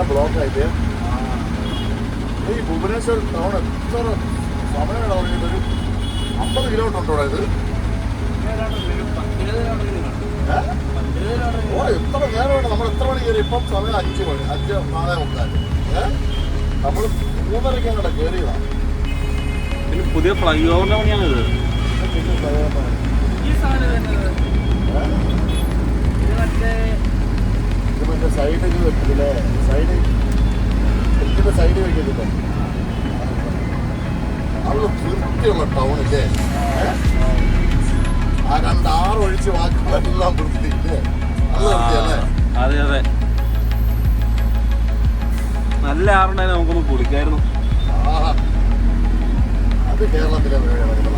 എല്ലാം ബ്ലോക്ക് ആയിട്ട്. ഈ ഭുവനേശ്വർ ടൗൺ എത്ര സമയം പറഞ്ഞത് ഒരു അമ്പത് കിലോമീറ്റർ ഉണ്ടോ ഇത്? ഓ എത്ര നേരമാണ് നമ്മൾ എത്ര മണി കയറി? ഇപ്പം സമയം അഞ്ച് മണി അഞ്ച് നാളെ മുക്കാൽ നമ്മൾ മൂന്നരയ്ക്ക് അങ്ങോട്ട് കയറിയതാണ് പിന്നെ പുതിയ ഫ്ലൈ ഓവറിന്റെ പണിയാണിത്. പിന്നെ ഫ്ലൈ ഏ? ഇത് മറ്റേ സൈഡിൽ വെക്കില്ലേ സൈഡ് ഫ്രിഡ്ജിന്റെ സൈഡ് വെക്കത്തില്ലേ അവൾ വൃത്തിയുള്ള ടൗണില്ലേ? ആ രണ്ടാറൊഴിച്ച് ഒഴിച്ച് വൃത്തി വൃത്തിയില്ലേ? അത് വൃത്തിയല്ലേ അതെ അതെ. നല്ല ആറുണ്ടായിരുന്നു നമുക്കൊന്ന് കുളിക്കായിരുന്നു ആഹാ. അത് കേരളത്തിലെ പരിപാടിയാണ്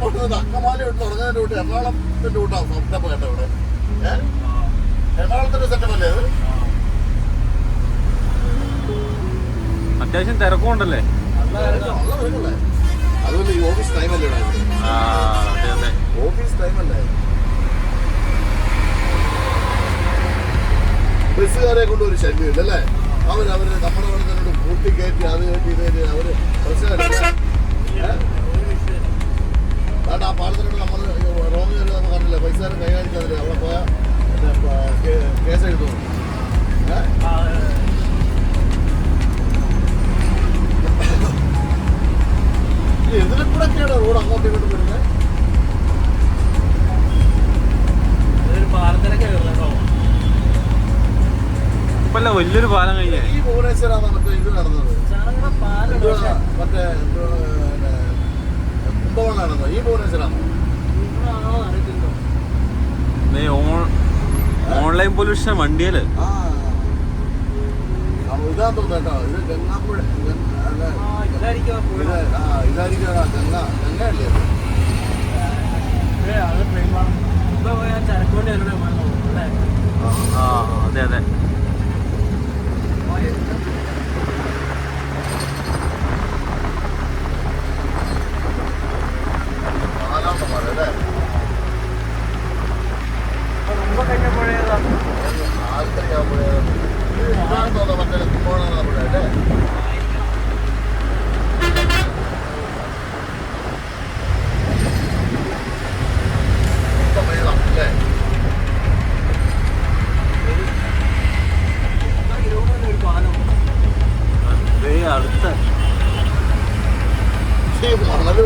പോകുന്നത് അക്കമാലി തൊട്ട് തുടങ്ങുന്നതിന്റെ കൂട്ട് എറണാകുളത്തിന്റെ കൂട്ടാ സെറ്റപ്പ് കേട്ടോ ഇവിടെ. ഏഹ് എറണാകുളത്തിന്റെ സെറ്റപ്പ് അല്ലേ അത്? അത്യാവശ്യം തിരക്കുണ്ടല്ലേ അതുപോലെ ഈ ഓഫീസ് ടൈം അല്ലേ ഓഫീസ് ടൈം അല്ലേ? ബസ്സുകാരെ കൊണ്ട് ഒരു ശല്യമില്ല അല്ലേ? അവർ അവർ നമ്മുടെ തന്നെ കൂട്ടി കയറ്റി അത് കയറ്റി ഇത് കയറ്റി അവർ പ്രശ്നമില്ല വലിയൊരു പാലം കഴിഞ്ഞേ. ഈ ഭുവനേശ്വരാണ് മറ്റേ ഇത് നടന്നത്. എന്തുവാ? മറ്റേ എന്തുവാ, പിന്നെ, കുംഭകോണം നടന്നത്. ഈ ഭുവനേശ്വരാണ്. ദേ ഓൺ- ഓൺലൈൻ പൊല്യൂഷൻ വണ്ടിയല്ലേ ആ. ആ, ഇതാ തോന്നുന്നു കേട്ടോ. ഇത് ഗംഗാപ്പുഴ ഗംഗ- അല്ല, ഇത് ആ ഇതായിരിക്കും ആ ഗംഗ അല്ലേ ആ അതെ അതെ. Hayır. തടുത്ത്. മണൽ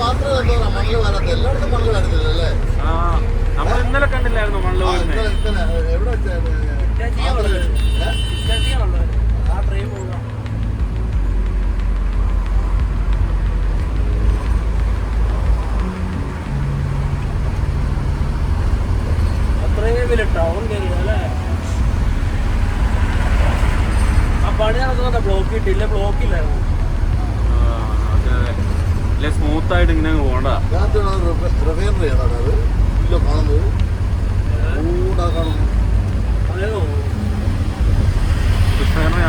മാത്രമേ നമ്മൾ ഇന്നലെ കണ്ടില്ലായിരുന്നു മണൽ എവിടെ വെച്ചായിരുന്നു ടൗൺ ഏരിയ പണി ബ്ലോക്ക് കിട്ടില്ല ബ്ലോക്ക് ഇല്ലായിരുന്നു. ഇല്ല സ്മൂത്ത് ആയിട്ട് ഇങ്ങനെ പോകണ്ട. റിഫൈനറി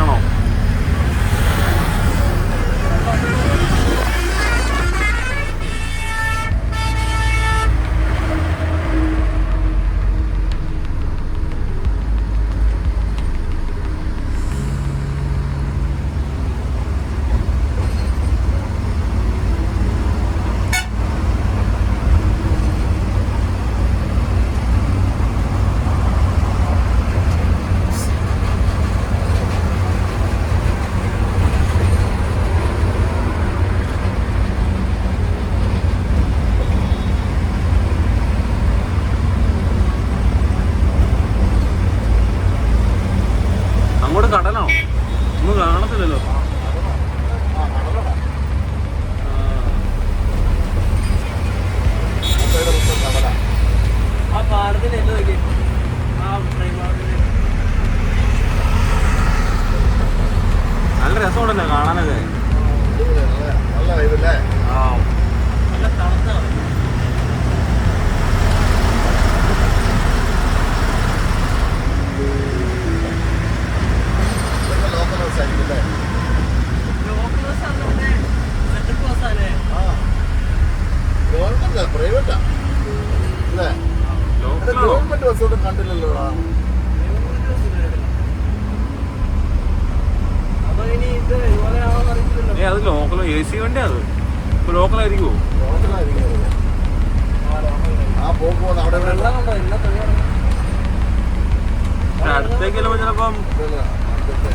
അത്. ആ പോകുമ്പോൾ അവിടെ ഇവിടെ വെള്ളം കണ്ടോ എല്ലാ തെളിവാണ് പക്ഷെ അടുത്തേക്ക് ചെല്ലുമ്പോ ചിലപ്പം ഇല്ല, അടുത്തത്തെ.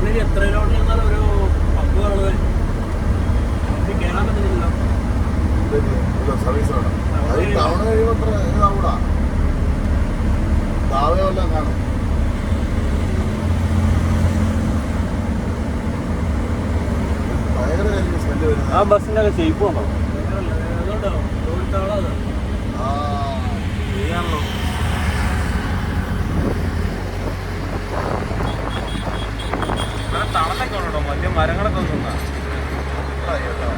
ഇനി എത്ര കിലോമീറ്റർ ചെന്നാലും ഒരു പത്ത് കളവ് കയറാൻ പറ്റുന്നില്ല ഇല്ല, ഇല്ല, സർവീസ് വേണം അത് ഈ ടൗൺ കഴിയുമ്പോൾ അത്ര ഇതാവൂടാ താവേ വല്ലതും കാണും ഭയങ്കര സ്മെല്ല് ആ ബസ്സിന്റെ ഒക്കെ ഉണ്ടോ അതുകൊണ്ടോ തൊഴിൽത്താവളം അത് ആ ശരിയാണല്ലോ ഇവിടെ തണലൊക്കെ ഉണ്ടോ വലിയ മരങ്ങളൊക്കെ ഒന്നും കേട്ടോ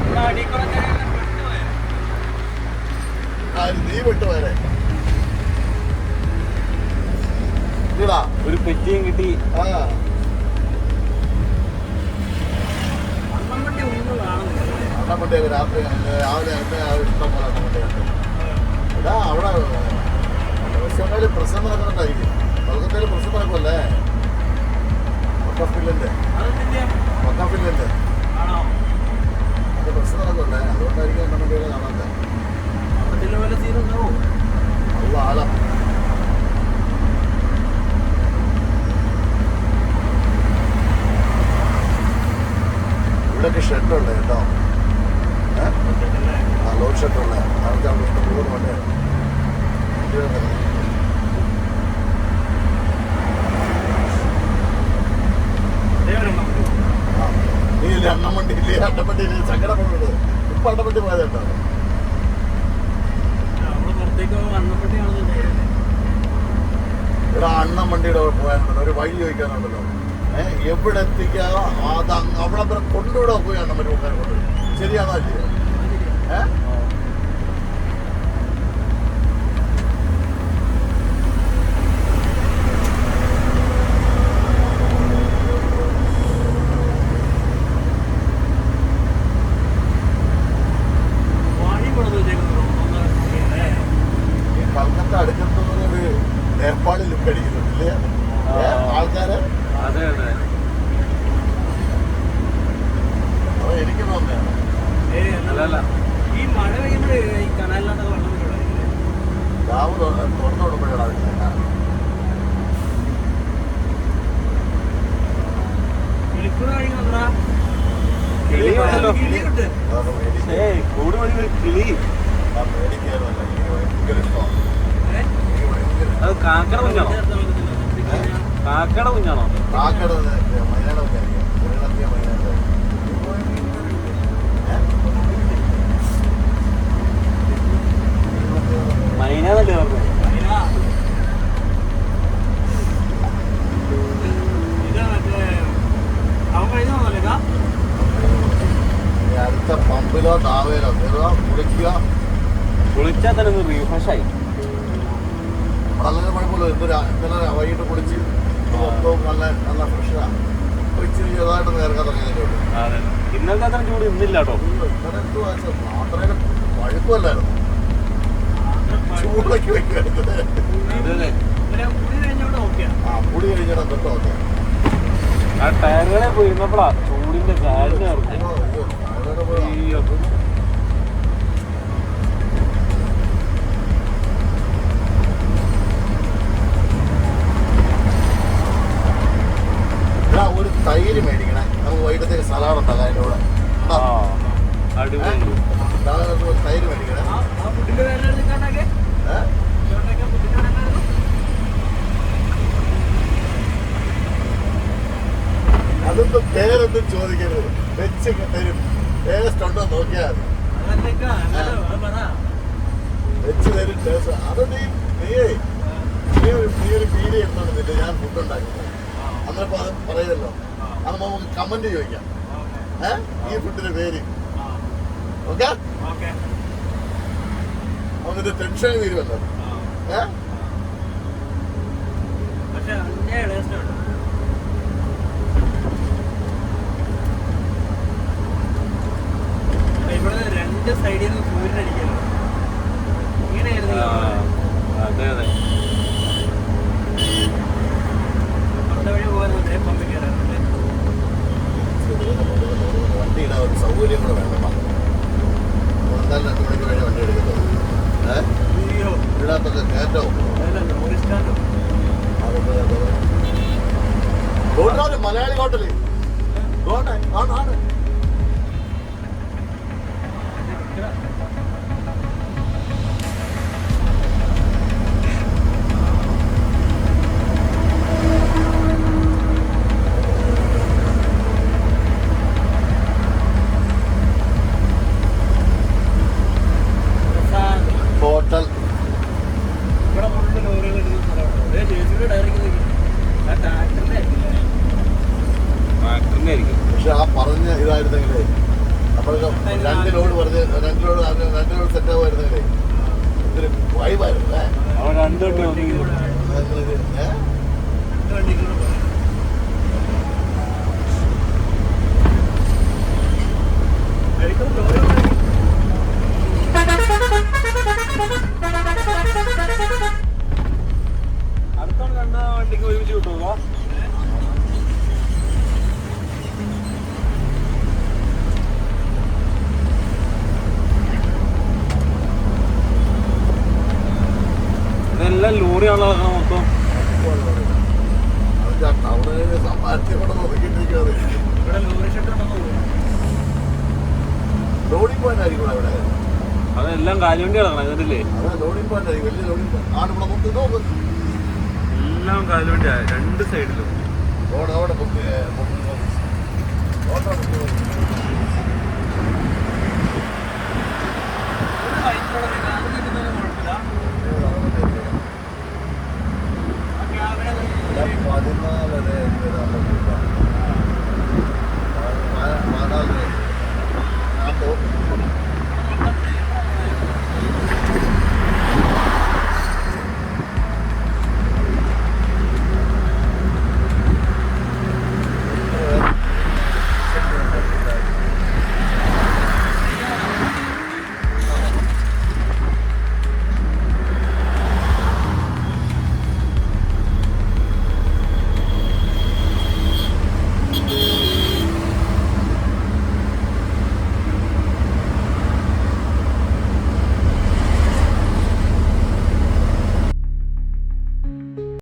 ഇവിടെ അടിക്കുളൊക്കെ ആ ഇത് നീ വിട്ടു വരെ ഇടാ ഒരു പെറ്റിയും കിട്ടി ആ അന്നമ്പട്ടി ഒന്നും കാണുന്നില്ല അണ്ണപ്പട്ടിയൊക്കെ രാത്രി രാവിലെ എന്നെ ആ ഇഷ്ടം പോലെ അണ്ണപ്പട്ടിയുണ്ട് ഇതാ അവിടെ ദിവസങ്ങളിൽ പ്രശ്നം നടക്കുന്നുണ്ടായിരിക്കും. കൊൽക്കത്തയിൽ പ്രശ്നം നടക്കുമല്ലേ മക്കഫില്ലിന്റെ ആണോ അത് പ്രശ്നം നടക്കുമല്ലേ അതുകൊണ്ടായിരിക്കും സീനുണ്ടോ ഉള്ള ആലം ഇവിടെയൊക്കെ ഷെഡുണ്ട് കേട്ടോ. ആ ലോഡ് അവിടെ ഇഷ്ടം പോലെ വണ്ടിയാണ് ഇല്ല അണ്ണമണ്ടി ഇല്ലേ അണ്ണമണ്ടി ഇല്ലേ സങ്കടപ്പെടുന്നത് ഇപ്പൊ അണ്ണമണ്ടി പോയതുണ്ടോ ഇവിടെ അണ്ണൻ പോയാലുണ്ടല്ലോ ഒരു വഴി ചോദിക്കാനുണ്ടല്ലോ. ഏഹ് എവിടെ എത്തിക്കാതെ അത് അവിടെ വരെ കൊണ്ടുവിടാ പോയി അണ്ണൻ വണ്ടി ശരിയാണോ അല്ലേ ഏഹ് ഏ, ആൾക്കാര്? അതെ അതെ. എനിക്ക് തോന്നുന്നതാണ് ഏയ് അല്ല അല്ല അല്ല ഈ മഴ പെയ്യുമ്പോഴേ ഈ വെള്ളം തുറന്നു വിടുമ്പോഴാണ് കിളി കൂട് വഴി എനിക്ക് ഭയങ്കര ഇഷ്ടമാണ് ഏ? എനിക്ക് ഭയങ്കര അത് കാക്കട കുഞ്ഞാണോ? കാക്കട കുഞ്ഞാണോ? കാക്കട മൈനാന്നല്ലേ പറഞ്ഞത്? അടുത്ത പമ്പിലോ താവേലോ കയറുക കുളിക്കുക. കുളിച്ചാൽ തന്നെ ഒന്ന് വളരെ കുഴപ്പമില്ല. എന്തൊരു ഇന്നലെ വൈകിട്ട് കുടിച്ച് മൊത്തവും നല്ല നല്ല ഫ്രഷാണ് ഇച്ചിരി ചെറുതായിട്ട് നേർക്കാൻ തുടങ്ങിയിട്ടുണ്ട് അതെ. ഇന്നലത്തെ അത്ര ചൂട് ഇന്നില്ല കേട്ടോ. ഇന്നലെ എന്തുവാ മാത്രമേ പഴുക്കുമല്ലായിരുന്നു ചൂടൊക്കെ വെക്കുന്നത് ആ പുളി കഴിഞ്ഞിട്ട് തൊട്ട് ഓക്കെ ആ ടയറുകളെ പോയിരുന്നപ്പോഴാ ചൂടിന്റെ കാലിന് അത് നീ നീയേ നീ ഒരു നീ ഒരു വീഡിയോ എടുത്തോണ്ട് ഞാൻ ഫുഡ് ഉണ്ടാക്കുന്നത്? അന്നേരം അത് പറയുമല്ലോ അത് നമുക്ക് കമന്റ് ചോദിക്കാം. ഏഹ് ഈ ഫുഡിന്റെ പേര്. ഓക്കെ? ഓക്കെ. അവന്റെ ടെൻഷൻ തീരുമല്ലോ. ഏഹ് പക്ഷെ അതിന്റെ ടേസ്റ്റ് ഉണ്ട്. ഇവിടെ രണ്ട് സൈഡിൽ നിന്ന് പൂരിനടിക്കുന്നു അതെ അതെ. കയറാറുണ്ട് വണ്ടിയുടെ ഒരു സൗകര്യം കൂടെ വേണം. എന്തായാലും രണ്ട് മണിക്ക് വേണ്ടി വണ്ടി എടുക്കുന്നത് ഏഹ് ഇതിനകത്തൊക്കെ കയറ്റവും ഹോട്ടൽ മലയാളി ഹോട്ടൽ. ഹോട്ടൽ ആണ് ആണ് പറഞ്ഞ ഇതായിരുന്നെങ്കിലേ. അപ്പോഴൊക്കെ രണ്ട് ലോഡ് പറഞ്ഞ് രണ്ട് ലോഡ് രണ്ട് ലോഡ് സെറ്റ് ആവുമായിരുന്നെങ്കിലേ. ഇതൊരു വൈബായിരുന്നു. അടുത്തോണ്ട് രണ്ട് വണ്ടിക്ക് ഒരുമിച്ച് കിട്ടുമോ